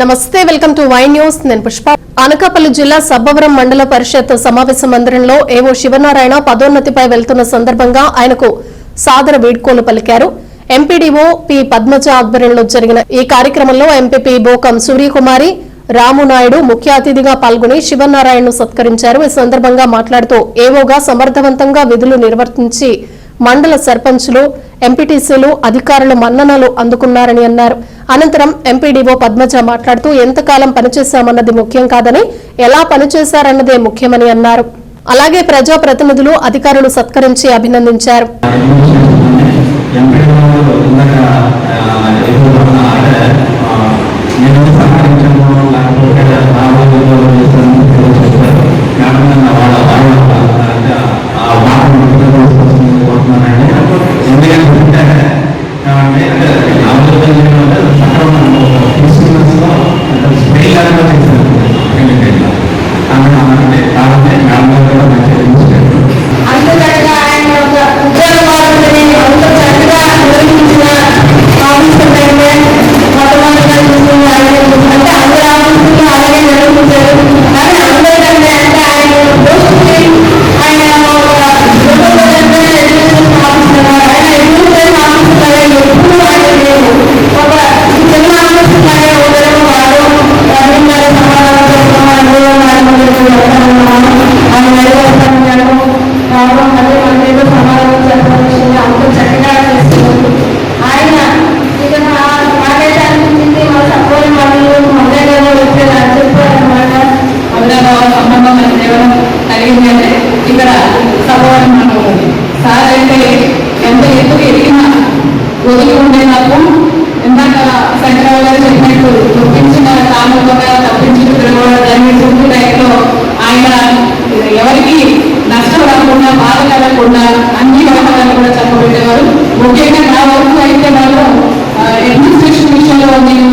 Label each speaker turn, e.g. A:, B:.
A: నమస్తే welcome to Y news. నేను పుష్ప. అనకాపల్లి జిల్లా సబ్బవరం మండల పరిషత్ సమావేశ మందిరంలో ఏవో శివనారాయణ పదోన్నతిపై వెళ్తున్న సందర్భంగా ఆయనకు సాదర వీడ్కోలు పలికారు. ఎంపీడీఓ పి పద్మజ ఆధ్వర్యంలో జరిగిన ఈ కార్యక్రమంలో ఎంపీపీ బోకం సూర్యకుమారి రామునాయుడు ముఖ్య అతిథిగా పాల్గొని శివనారాయణను సత్కరించారు. ఈ సందర్భంగా మాట్లాడుతూ ఏవోగా సమర్థవంతంగా విధులు నిర్వర్తించి మండల సర్పంచులు ఎంపీటీసీలు అధికారులు మన్ననలు అందుకున్నారని అన్నారు. అనంతరం ఎంపీడీఓ పద్మజ మాట్లాడుతూ ఎంతకాలం పనిచేశామన్నది ముఖ్యం కాదని ఎలా పనిచేశారన్నదే ముఖ్యమని అన్నారు. అలాగే ప్రజా ప్రతినిధులు అధికారులు సత్కరించి అభినందించారు.
B: కలిగింది అంటే ఇక్కడ సభవరం మనం సార్ అయితే ఎంత ఎత్తుకు ఎదిగిన వదిలి ఉండే నాకు ఇందాక శంకరావు గారు చెప్పినట్టు గుర్తించిన కాలంలోగా తప్పించిన తిరగడం చూపు టైంలో ఆయన ఎవరికి నష్టం రాకుండా బాధ కలగకుండా అన్ని వ్యవహారాలు కూడా చెప్పబెట్టేవారు ముఖ్యంగా నా వరకు అయితే మాత్రం అడ్మినిస్ట్రేషన్ విషయంలో నేను